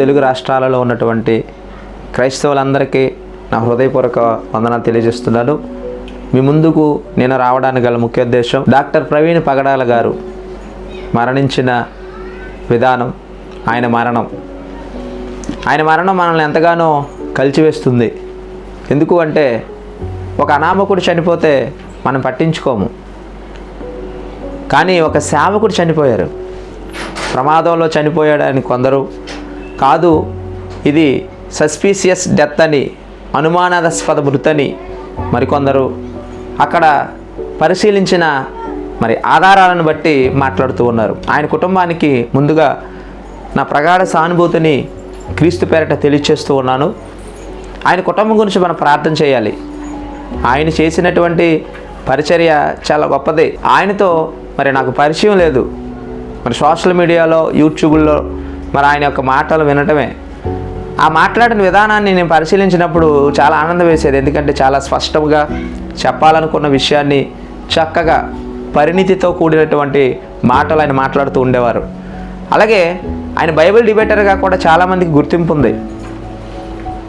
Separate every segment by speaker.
Speaker 1: తెలుగు రాష్ట్రాలలో ఉన్నటువంటి క్రైస్తవులందరికీ నా హృదయపూర్వక వందనాలు తెలియజేస్తున్నాను. మీ ముందుకు నేను రావడానికి గల ముఖ్య ఉద్దేశం డాక్టర్ ప్రవీణ్ పగడాల గారు మరణించిన విధానం ఆయన మరణం. ఆయన మరణం మనల్ని ఎంతగానో కలిచివేస్తుంది. ఎందుకు అంటే ఒక అనామకుడు చనిపోతే మనం పట్టించుకోము. కానీ ఒక సేవకుడు చనిపోయారు. ప్రమాదంలో చనిపోయాడని కొందరు కాదు ఇది సస్పీసియస్ డెత్ అని అనుమానాస్పద మృతని మరికొందరు అక్కడ పరిశీలించిన మరి ఆధారాలను బట్టి మాట్లాడుతూ ఉన్నారు. ఆయన కుటుంబానికి ముందుగా నా ప్రగాఢ సానుభూతిని క్రీస్తు పేరట తెలియచేస్తూ ఉన్నాను. ఆయన కుటుంబం గురించి మనం ప్రార్థన చేయాలి. ఆయన చేసినటువంటి పరిచర్య చాలా గొప్పది. ఆయనతో మరి నాకు పరిచయం లేదు. మరి సోషల్ మీడియాలో యూట్యూబ్లో మరి ఆయన యొక్క మాటలు వినటమే. ఆ మాట్లాడిన విధానాన్ని నేను పరిశీలించినప్పుడు చాలా ఆనందం వేసేది. ఎందుకంటే చాలా స్పష్టంగా చెప్పాలనుకున్న విషయాన్ని చక్కగా పరిణితితో కూడినటువంటి మాటలు ఆయన మాట్లాడుతూ ఉండేవారు. అలాగే ఆయన బైబిల్ డిబేటర్గా కూడా చాలామందికి గుర్తింపు ఉంది.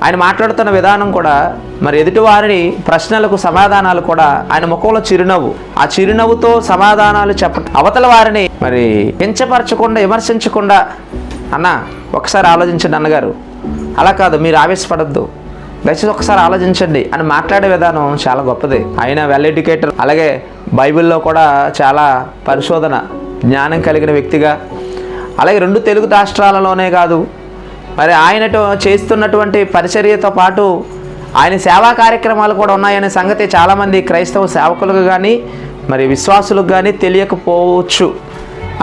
Speaker 1: ఆయన మాట్లాడుతున్న విధానం కూడా మరి ఎదుటివారిని ప్రశ్నలకు సమాధానాలు కూడా ఆయన ముఖంలో చిరునవ్వు. ఆ చిరునవ్వుతో సమాధానాలు చెప్ప అవతల వారిని మరి కించపరచకుండా విమర్శించకుండా అన్న ఒకసారి ఆలోచించండి అన్నగారు. అలా కాదు మీరు ఆవేశపడద్దు. దయచేసి ఒకసారి ఆలోచించండి అని మాట్లాడే విధానం చాలా గొప్పది. ఆయన వెల్ ఎడ్యుకేటర్ అలాగే బైబిల్లో కూడా చాలా పరిశోధన జ్ఞానం కలిగిన వ్యక్తిగా. అలాగే రెండు తెలుగు రాష్ట్రాలలోనే కాదు మరి ఆయన చేస్తున్నటువంటి పరిచర్యతో పాటు ఆయన సేవా కార్యక్రమాలు కూడా ఉన్నాయనే సంగతి చాలామంది క్రైస్తవ సేవకులకు కానీ మరి విశ్వాసులకు కానీ తెలియకపోవచ్చు.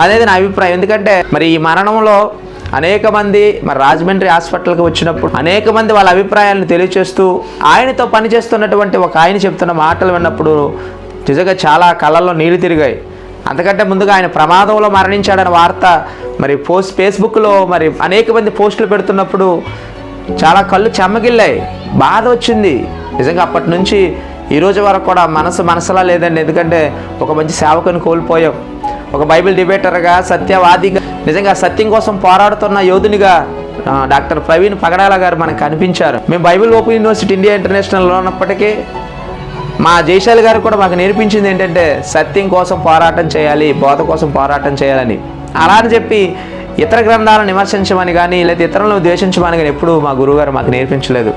Speaker 1: అనేది నా అభిప్రాయం. ఎందుకంటే మరి ఈ మరణంలో అనేక మంది మరి రాజమండ్రి హాస్పిటల్కి వచ్చినప్పుడు అనేక మంది వాళ్ళ అభిప్రాయాలను తెలియచేస్తూ ఆయనతో పనిచేస్తున్నటువంటి ఒక ఆయన చెప్తున్న మాటలు విన్నప్పుడు నిజంగా చాలా కళ్ళల్లో నీళ్ళు తిరిగాయి. అంతకంటే ముందుగా ఆయన ప్రమాదంలో మరణించాడన్న వార్త మరి పోస్ట్ ఫేస్బుక్లో మరి అనేక మంది పోస్టులు పెడుతున్నప్పుడు చాలా కళ్ళు చెమ్మగిల్లాయి బాధ వచ్చింది. నిజంగా అప్పటి నుంచి ఈరోజు వరకు కూడా మనసు మనసులా లేదండి. ఎందుకంటే ఒక మంచి సేవకుని కోల్పోయాం. ఒక బైబిల్ డిబేటర్గా సత్యవాదిగా నిజంగా సత్యం కోసం పోరాడుతున్న యోధునిగా డాక్టర్ ప్రవీణ్ పగడాల గారు మనకు కనిపించారు. మేము బైబిల్ ఓపెన్ యూనివర్సిటీ ఇండియా ఇంటర్నేషనల్లో ఉన్నప్పటికీ మా జయశాలి గారు కూడా మాకు నేర్పించింది ఏంటంటే సత్యం కోసం పోరాటం చేయాలి బోధ కోసం పోరాటం చేయాలని. అలా అని చెప్పి ఇతర గ్రంథాలను విమర్శించమని కానీ లేదా ఇతరులను ద్వేషించమని కానీ ఎప్పుడూ మా గురువుగారు మాకు నేర్పించలేదు.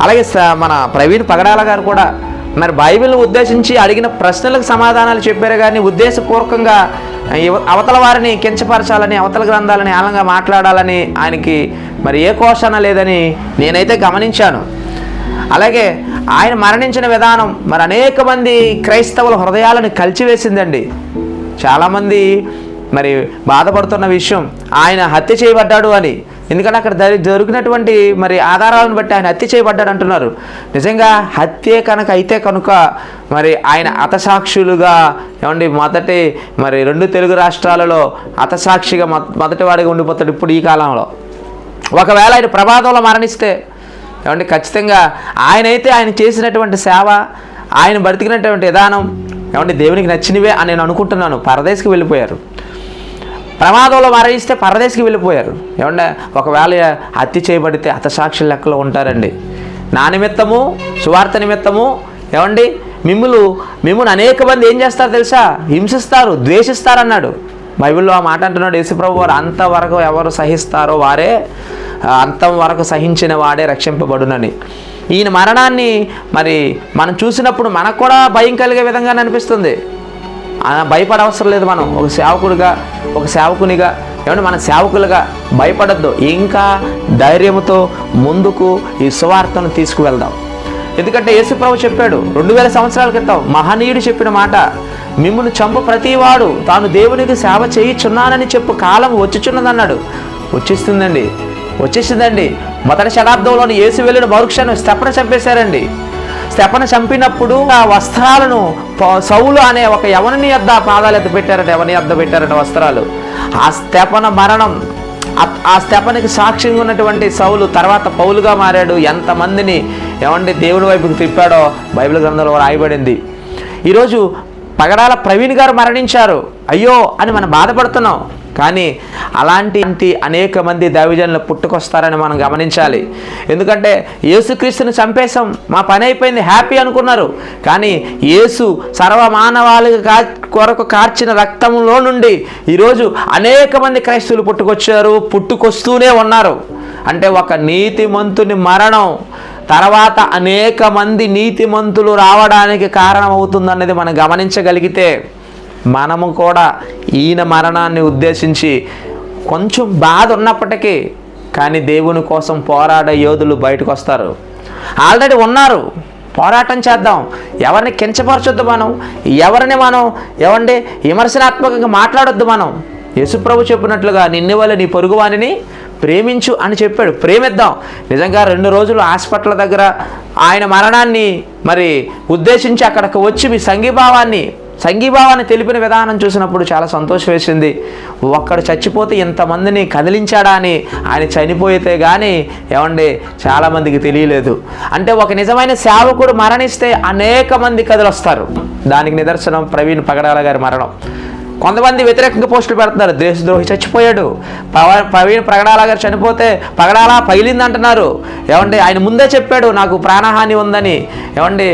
Speaker 1: అలాగే స- మన ప్రవీణ్ పగడాల గారు కూడా మరి బైబిల్ని ఉద్దేశించి అడిగిన ప్రశ్నలకు సమాధానాలు చెప్పారు కానీ ఉద్దేశపూర్వకంగా ఇవ- అవతల వారిని కించపరచాలని అవతల గ్రంథాలని ఆలంగా మాట్లాడాలని ఆయనకి మరి ఏ కోశాన లేదని నేనైతే గమనించాను. అలాగే ఆయన మరణించిన విధానం మరి అనేక మంది క్రైస్తవుల హృదయాలను కలిచివేసిందండి. చాలామంది మరి బాధపడుతున్న విషయం ఆయన హత్య చేయబడ్డాడు అని. ఎందుకంటే అక్కడ జరి జరిగినటువంటి మరి ఆధారాలను బట్టి ఆయన హత్య చేయబడ్డాడు అంటున్నారు. నిజంగా హత్యే కనుక అయితే కనుక మరి ఆయన అతసాక్షులుగా ఏమండి మొదటి మరి రెండు తెలుగు రాష్ట్రాలలో అతసాక్షిగా మొదటి వాడిగా ఉండిపోతాడు ఇప్పుడు ఈ కాలంలో. ఒకవేళ ఆయన ప్రమాదంలో మరణిస్తే ఏమండి ఖచ్చితంగా ఆయన అయితే ఆయన చేసినటువంటి సేవ ఆయన బ్రతికినటువంటి విధానం ఏమంటే దేవునికి నచ్చినవే అని నేను అనుకుంటున్నాను. పరదేశికి వెళ్ళిపోయారు. ప్రమాదంలో మరణిస్తే పరదేశికి వెళ్ళిపోయారు. ఏమంటే ఒకవేళ హత్య చేయబడితే హతసాక్షుల లెక్కలో ఉంటారండి. నా నిమిత్తము సువార్త నిమిత్తము ఏమండి మిమ్ములు మిమ్మల్ని అనేక మంది ఏం చేస్తారు తెలుసా? హింసిస్తారు ద్వేషిస్తారు అన్నాడు బైబిల్లో ఆ మాట అంటున్నాడు యేసుప్రభు వారు అంతవరకు ఎవరు సహిస్తారో వారే అంతం వరకు సహించిన వాడే రక్షింపబడునని. ఈయన మరణాన్ని మరి మనం చూసినప్పుడు మనకు కూడా భయం కలిగే విధంగా అనిపిస్తుంది. భయపడవసరం లేదు మనం. ఒక సేవకుడిగా ఒక సేవకునిగా ఏమంటే మన సేవకులుగా భయపడద్దు. ఇంకా ధైర్యంతో ముందుకు ఈ సువార్తను తీసుకువెళ్దాం. ఎందుకంటే యేసుప్రభు చెప్పాడు రెండు వేల సంవత్సరాల క్రితం మహనీయుడు చెప్పిన మాట మిమ్మల్ని చంపు ప్రతివాడు తాను దేవునికి సేవ చేయుచున్నానని చెప్పు కాలం వచ్చుచున్నదన్నాడు. వచ్చేస్తుందండి. వచ్చేసిందండి మొదటి శతాబ్దంలోని యేసు వెళ్ళిన మరుక్షణం స్తెప్పన చంపేశారండి. స్తెపన చంపినప్పుడు ఆ వస్త్రాలను ప- సౌలు అనే ఒక యవనని యొద్ద పాదాలు ఎత్త పెట్టారట ఎవని యొద్ద పెట్టారట వస్త్రాలు. ఆ స్తెపన మరణం ఆ- ఆ స్తెపనికి సాక్ష్యంగా ఉన్నటువంటి సౌలు తర్వాత పౌలుగా మారాడు. ఎంతమందిని ఏమంటే దేవుడి వైపుకి తిప్పాడో బైబిల్ గ్రంథంలో రాయబడింది. ఈరోజు పగడాల ప్రవీణ్ గారు మరణించారు. అయ్యో అని మనం బాధపడుతున్నాం. కానీ అలాంటి అనేక మంది దైవజనులు పుట్టుకొస్తారని మనం గమనించాలి. ఎందుకంటే యేసుక్రీస్తుని చంపేశాం మా పని అయిపోయింది హ్యాపీ అనుకున్నారు. కానీ యేసు సర్వమానవాళి కా కొరకు కార్చిన రక్తంలో నుండి ఈరోజు అనేక మంది క్రైస్తవులు పుట్టుకొచ్చారు పుట్టుకొస్తూనే ఉన్నారు. అంటే ఒక నీతిమంతుని మరణం తర్వాత అనేక మంది నీతిమంతులు రావడానికి కారణమవుతుందన్నది మనం గమనించగలిగితే మనము కూడా ఈయన మరణాన్ని ఉద్దేశించి కొంచెం బాధ ఉన్నప్పటికీ కానీ దేవుని కోసం పోరాడే యోధులు బయటకు వస్తారు. ఆల్రెడీ ఉన్నారు. పోరాటం చేద్దాం. ఎవరిని కించపరచొద్దు మనం? ఎవరిని మనం? ఏమండి విమర్శనాత్మకంగా మాట్లాడొద్దు మనం. యశుప్రభు చెప్పినట్లుగా నిన్ను వల్ల నీ పొరుగువానిని ప్రేమించు అని చెప్పాడు. ప్రేమిద్దాం. నిజంగా రెండు రోజులు హాస్పిటల్ దగ్గర ఆయన మరణాన్ని మరి ఉద్దేశించి అక్కడికి వచ్చి మీ సంఘీభావాన్ని సంఘీభావాన్ని తెలిపిన విధానం చూసినప్పుడు చాలా సంతోషం వేసింది. ఒక్కడు చచ్చిపోతే ఇంతమందిని కదిలించాడా అని ఆయన చనిపోయితే కానీ ఏమండి చాలామందికి తెలియలేదు. అంటే ఒక నిజమైన సేవకుడు మరణిస్తే అనేక మంది కదిలొస్తారు. దానికి నిదర్శనం ప్రవీణ్ పగడాల గారి మరణం. కొంతమంది వ్యతిరేకంగా పోస్టులు పెడుతున్నారు. దేశద్రోహి చచ్చిపోయాడు. పవన్ ప్రవీణ్ ప్రగడాల గారు చనిపోతే ప్రగడాల పగిలింది అంటున్నారు ఏమండి ఆయన ముందే చెప్పాడు నాకు ప్రాణహాని ఉందని. ఏమండి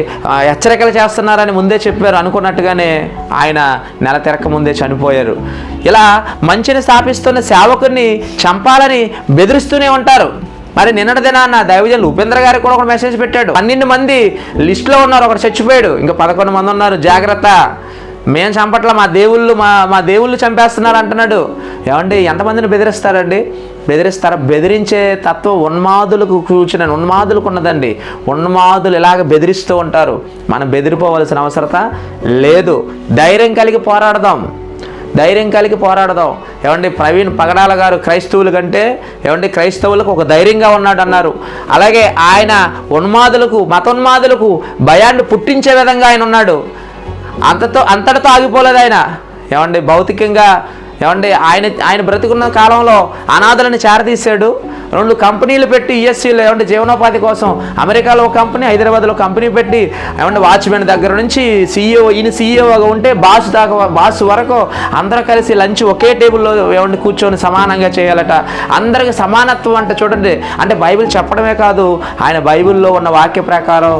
Speaker 1: హెచ్చరికలు చేస్తున్నారని ముందే చెప్పారు. అనుకున్నట్టుగానే ఆయన నెల తిరక్క ముందే చనిపోయారు. ఇలా మంచిని స్థాపిస్తున్న సేవకుని చంపాలని బెదిరిస్తూనే ఉంటారు. మరి నిన్నటి దినాన్న దైవజనులు ఉపేంద్ర గారికి కూడా ఒక మెసేజ్ పెట్టాడు. పన్నెండు మంది లిస్టులో ఉన్నారు. ఒకటి చచ్చిపోయాడు. ఇంకా పదకొండు మంది ఉన్నారు. జాగ్రత్త. మేము చంపట్ల మా దేవుళ్ళు మా మా దేవుళ్ళు చంపేస్తున్నారు అంటున్నాడు. ఏమండి ఎంతమందిని బెదిరిస్తారండి? బెదిరిస్తారా? బెదిరించే తత్వం ఉన్మాదులకు కూర్చుని ఉన్మాదులకు ఉన్నదండి. ఉన్మాదులు ఇలాగ బెదిరిస్తూ ఉంటారు. మనం బెదిరిపోవలసిన అవసరత లేదు. ధైర్యం కలిగి పోరాడదాం. ధైర్యం కలిగి పోరాడదాం. ఏమండి ప్రవీణ్ పగడాల గారు క్రైస్తవుల కంటే ఏమండి క్రైస్తవులకు ఒక ధైర్యంగా ఉన్నాడు అన్నారు. అలాగే ఆయన ఉన్మాదులకు మతోన్మాదులకు భయాన్ని పుట్టించే విధంగా ఆయన ఉన్నాడు. అంతతో అంతటితో ఆగిపోలేదు ఆయన ఏమండి భౌతికంగా ఏమండి ఆయన ఆయన బ్రతికున్న కాలంలో అనాథలను చేరదీశాడు. రెండు కంపెనీలు పెట్టి ఈఎస్సీలు ఏమంటే జీవనోపాధి కోసం అమెరికాలో ఒక కంపెనీ హైదరాబాద్లో కంపెనీ పెట్టి ఏమంటే వాచ్మెన్ దగ్గర నుంచి సీఈఓ ఈయన సీఈఓగా ఉంటే బాస్ దాకా బాస్ వరకు అందరూ కలిసి లంచ్ ఒకే టేబుల్లో ఏమంటే కూర్చొని సమానంగా చేయాలట. అందరికి సమానత్వం అంటే చూడండి అంటే బైబిల్ చెప్పడమే కాదు ఆయన బైబిల్లో ఉన్న వాక్య ప్రకారం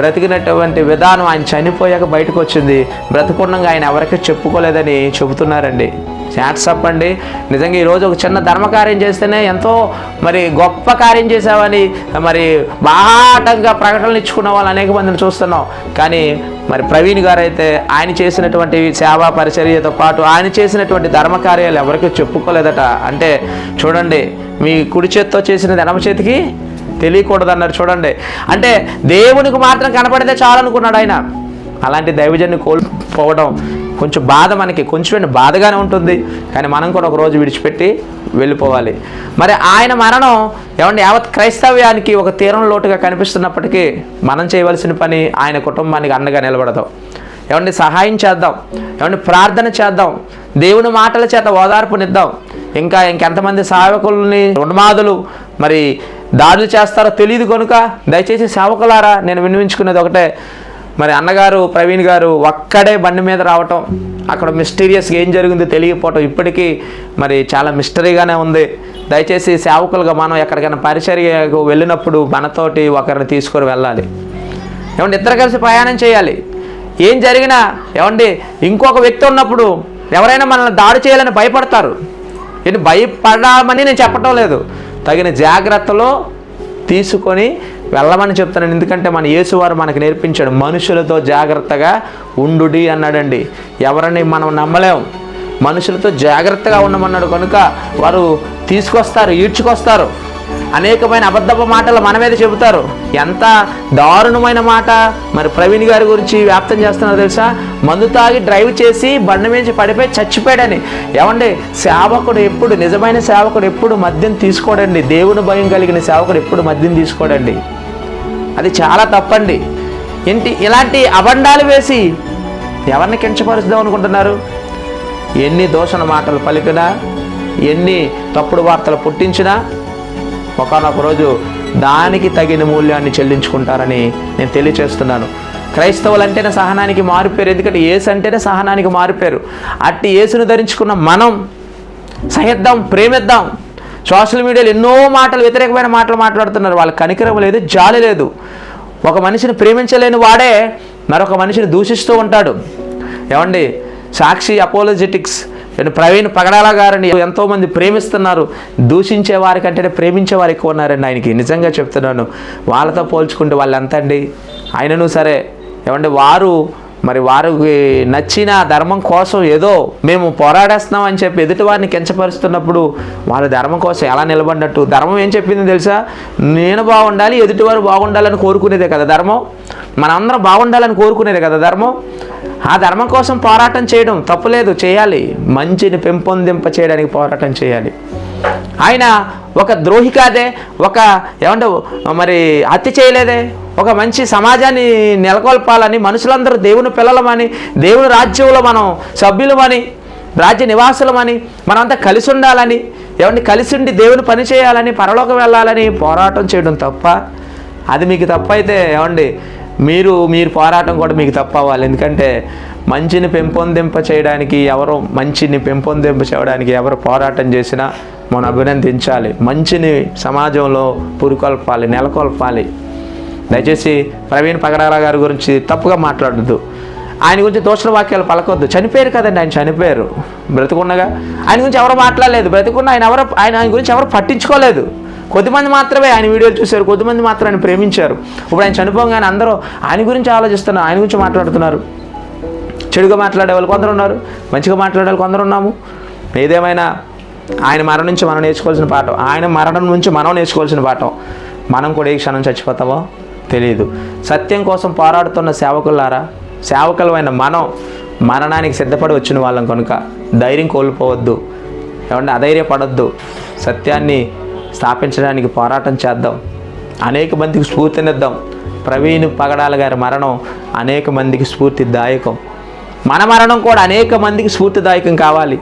Speaker 1: బ్రతికినటువంటి విధానం ఆయన చనిపోయాక బయటకు వచ్చింది. బ్రతికుండగా ఆయన ఎవరికి చెప్పుకోలేదని చెబుతున్నారండి. హ్యాట్సప్ అండి. నిజంగా ఈరోజు ఒక చిన్న ధర్మకార్యం చేస్తేనే ఎంతో మరి గొప్ప కార్యం చేసావని మరి బాహాటంగా ప్రకటనలు ఇచ్చుకున్న వాళ్ళు అనేక మందిని చూస్తున్నాం. కానీ మరి ప్రవీణ్ గారు అయితే ఆయన చేసినటువంటి సేవా పరిచర్యతో పాటు ఆయన చేసినటువంటి ధర్మకార్యాలు ఎవరికి చెప్పుకోలేదట. అంటే చూడండి మీ కుడి చేత్తో చేసిన ఎడమ చేతికి తెలియకూడదు అన్నారు చూడండి. అంటే దేవునికి మాత్రం కనపడితే చాలనుకున్నాడు ఆయన. అలాంటి దైవజన్ని కోల్పోవడం కొంచెం బాధ మనకి కొంచెం బాధగానే ఉంటుంది. కానీ మనం కూడా ఒక రోజు విడిచిపెట్టి వెళ్ళిపోవాలి. మరి ఆయన మరణం ఏమంటే యావత్ క్రైస్తవ్యానికి ఒక తీరం లోటుగా కనిపిస్తున్నప్పటికీ మనం చేయవలసిన పని ఆయన కుటుంబానికి అండగా నిలబడదాం ఏమండి సహాయం చేద్దాం. ఏమండి ప్రార్థన చేద్దాం. దేవుని మాటల చేత ఓదార్పునిద్దాం. ఇంకా ఇంకెంతమంది సేవకుల్ని ఉన్మాదులు మరి దాడులు చేస్తారో తెలియదు కనుక దయచేసి సేవకులారా నేను వినిపించుకునేది ఒకటే. మరి అన్నగారు ప్రవీణ్ గారు ఒక్కడే బండి మీద రావటం అక్కడ మిస్టీరియస్గా ఏం జరిగిందో తెలియకపోవటం ఇప్పటికీ మరి చాలా మిస్టరీగానే ఉంది. దయచేసి సేవకులుగా మనం ఎక్కడికైనా పరిచర్యకు వెళ్ళినప్పుడు మనతోటి ఒకరిని తీసుకొని వెళ్ళాలి. ఏమండి ఇద్దరు కలిసి ప్రయాణం చేయాలి. ఏం జరిగినా ఏమండి ఇంకొక వ్యక్తి ఉన్నప్పుడు ఎవరైనా మనల్ని దాడి చేయాలని భయపడతారు. ఇది భయపడమని నేను చెప్పటం లేదు. తగిన జాగ్రత్తలో తీసుకొని వెళ్ళమని చెప్తున్నాను ఎందుకంటే మన యేసువారు మనకు నేర్పించాడు మనుషులతో జాగ్రత్తగా ఉండుడి అన్నాడండి. ఎవరిని మనం నమ్మలేం. మనుషులతో జాగ్రత్తగా ఉండమన్నాడు కనుక వారు తీసుకొస్తారు ఈడ్చుకొస్తారు. అనేకమైన అబద్ధపు మాటలు మన మీద చెబుతారు. ఎంత దారుణమైన మాట మరి ప్రవీణ్ గారి గురించి వ్యాప్తం చేస్తున్నారు తెలుసా? మందు తాగి డ్రైవ్ చేసి బండి మీద పడిపోయి చచ్చిపోయాడని. ఏమండి? సేవకుడు ఎప్పుడు నిజమైన సేవకుడు ఎప్పుడు మద్యం తీసుకోడండి. దేవుని భయం కలిగిన సేవకుడు ఎప్పుడు మద్యం తీసుకోడండి. అది చాలా తప్పండి. ఏంటి ఇలాంటి అబండాలు వేసి ఎవరిని కించపరుద్దాం అనుకుంటున్నారు? ఎన్ని దోషణ మాటలు పలికినా ఎన్ని తప్పుడు వార్తలు పుట్టించినా ఒకనొక రోజు దానికి తగిన మూల్యాన్ని చెల్లించుకుంటారని నేను తెలియచేస్తున్నాను. క్రైస్తవులు అంటేనే సహనానికి మారిపోయారు ఎందుకంటే ఏసు అంటేనే సహనానికి మారిపోయారు అట్టి ఏసును ధరించుకున్న మనం సహిద్దాం ప్రేమిద్దాం. సోషల్ మీడియాలో ఎన్నో మాటలు వ్యతిరేకమైన మాటలు మాట్లాడుతున్నారు. వాళ్ళు కనికరం లేదు జాలి లేదు. ఒక మనిషిని ప్రేమించలేని వాడే మరొక మనిషిని దూషిస్తూ ఉంటాడు. ఏమండి? సాక్షి అపోలజెటిక్స్ ప్రవీణ్ పగడాల గారిని ఎంతోమంది ప్రేమిస్తున్నారు. దూషించే వారి కంటే ప్రేమించే వారు ఎక్కువ ఉన్నారండి ఆయనకి. నిజంగా చెప్తున్నాను. వాళ్ళతో పోల్చుకుంటే వాళ్ళు ఎంత అండి ఆయనను సరే. ఏమంటే వారు మరి వారికి నచ్చిన ధర్మం కోసం ఏదో మేము పోరాడేస్తున్నాం అని చెప్పి ఎదుటివారిని కించపరుస్తున్నప్పుడు వాళ్ళ ధర్మం కోసం ఎలా నిలబడినట్టు? ధర్మం ఏం చెప్పింది తెలుసా? నేను బాగుండాలి ఎదుటివారు బాగుండాలని కోరుకునేదే కదా ధర్మం. మనందరం బాగుండాలని కోరుకునేదే కదా ధర్మం. ఆ ధర్మం కోసం పోరాటం చేయడం తప్పులేదు చేయాలి. మంచిని పెంపొందింప చేయడానికి పోరాటం చేయాలి. ఆయన ఒక ద్రోహి కాదే ఒక ఏమంటే మరి హత్య చేయలేదే? ఒక మంచి సమాజాన్ని నెలకొల్పాలని మనుషులందరూ దేవుని పిల్లలమని దేవుని రాజ్యంలో మనం సభ్యులమని రాజ్య నివాసులమని మనంతా కలిసి ఉండాలని ఎవరిని కలిసి ఉండి దేవుని పని చేయాలని పరలోకం వెళ్ళాలని పోరాటం చేయడం తప్ప అది మీకు తప్పైతే ఏమండి మీరు మీరు పోరాటం కూడా మీకు తప్ప అవ్వాలి. ఎందుకంటే మంచిని పెంపొందింప చేయడానికి ఎవరు మంచిని పెంపొందింప చేయడానికి ఎవరు పోరాటం చేసినా మనం అభినందించాలి. మంచిని సమాజంలో పురికొల్పాలి నెలకొల్పాలి. దయచేసి ప్రవీణ్ పగడారా గారి గురించి తప్పుగా మాట్లాడద్దు. ఆయన గురించి దోషణ వాక్యాలు పలకొద్దు. చనిపోయారు కదండి ఆయన చనిపోయారు. బ్రతుకున్నగా. ఆయన గురించి ఎవరు మాట్లాడలేదు. బ్రతుకున్న ఆయన ఎవరు ఆయన ఆయన గురించి ఎవరు పట్టించుకోలేదు. కొద్దిమంది మాత్రమే ఆయన వీడియోలు చూశారు. కొద్దిమంది మాత్రం ఆయన ప్రేమించారు. ఇప్పుడు ఆయన చనిపోగానే అందరూ ఆయన గురించి ఆలోచిస్తున్నారు. ఆయన గురించి మాట్లాడుతున్నారు. చెడుగా మాట్లాడే వాళ్ళు కొందరు ఉన్నారు. మంచిగా మాట్లాడే వాళ్ళు కొందరు ఉన్నాము. ఏదేమైనా ఆయన మరణం నుంచి మనం నేర్చుకోవాల్సిన పాఠం ఆయన మరణం నుంచి మనం నేర్చుకోవాల్సిన పాఠం. మనం కూడా ఏ క్షణం చచ్చిపోతామో తెలియదు సత్యం కోసం పోరాడుతున్న సేవకులారా సేవకులమైన మనం మరణానికి సిద్ధపడి వచ్చిన వాళ్ళం కనుక ధైర్యం కోల్పోవద్దు. ఏమంటే అధైర్యపడద్దు. సత్యాన్ని స్థాపించడానికి పోరాటం చేద్దాం. అనేక మందికి స్ఫూర్తినిద్దాం ప్రవీణ్ పగడాల గారి మరణం అనేక మందికి స్ఫూర్తిదాయకం. మన మరణం కూడా అనేక మందికి స్ఫూర్తిదాయకం కావాలి.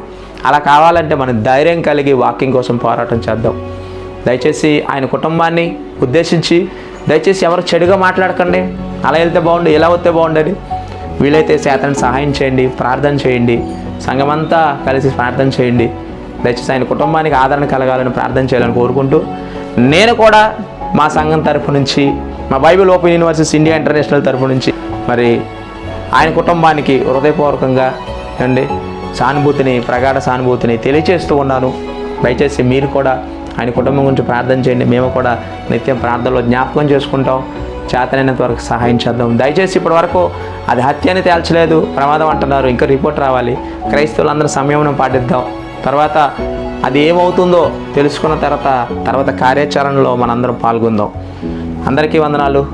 Speaker 1: అలా కావాలంటే మనం ధైర్యం కలిగి వాకింగ్ కోసం పోరాటం చేద్దాం. దయచేసి ఆయన కుటుంబాన్ని ఉద్దేశించి దయచేసి ఎవరు చెడుగా మాట్లాడకండి. అలా వెళ్తే బాగుండు ఇలా వస్తే బాగుండని. వీలైతే శాతాన్ని సహాయం చేయండి ప్రార్థన చేయండి. సంఘమంతా కలిసి ప్రార్థన చేయండి. దయచేసి ఆయన కుటుంబానికి ఆదరణ కలగాలని ప్రార్థన చేయాలని కోరుకుంటూ నేను కూడా మా సంఘం తరపు నుంచి మా Bible open universities India international తరపు నుంచి మరి ఆయన కుటుంబానికి హృదయపూర్వకంగా అండి సానుభూతిని ప్రగాఢ సానుభూతిని తెలియచేస్తూ ఉన్నాను. దయచేసి మీరు కూడా ఆయన కుటుంబం గురించి ప్రార్థన చేయండి. మేము కూడా నిత్యం ప్రార్థనలో జ్ఞాపకం చేసుకుంటాం. చేతనైనంత వరకు సహాయం చేద్దాం. దయచేసి ఇప్పటి వరకు అది హత్యని తేల్చలేదు. ప్రమాదం అంటున్నారు. ఇంకా రిపోర్ట్ రావాలి. క్రైస్తవులందరూ సంయమనం పాటిద్దాం. తర్వాత అది ఏమవుతుందో తెలుసుకున్న తర్వాత తర్వాత కార్యాచరణలో మనందరం పాల్గొందాం. అందరికీ వందనాలు.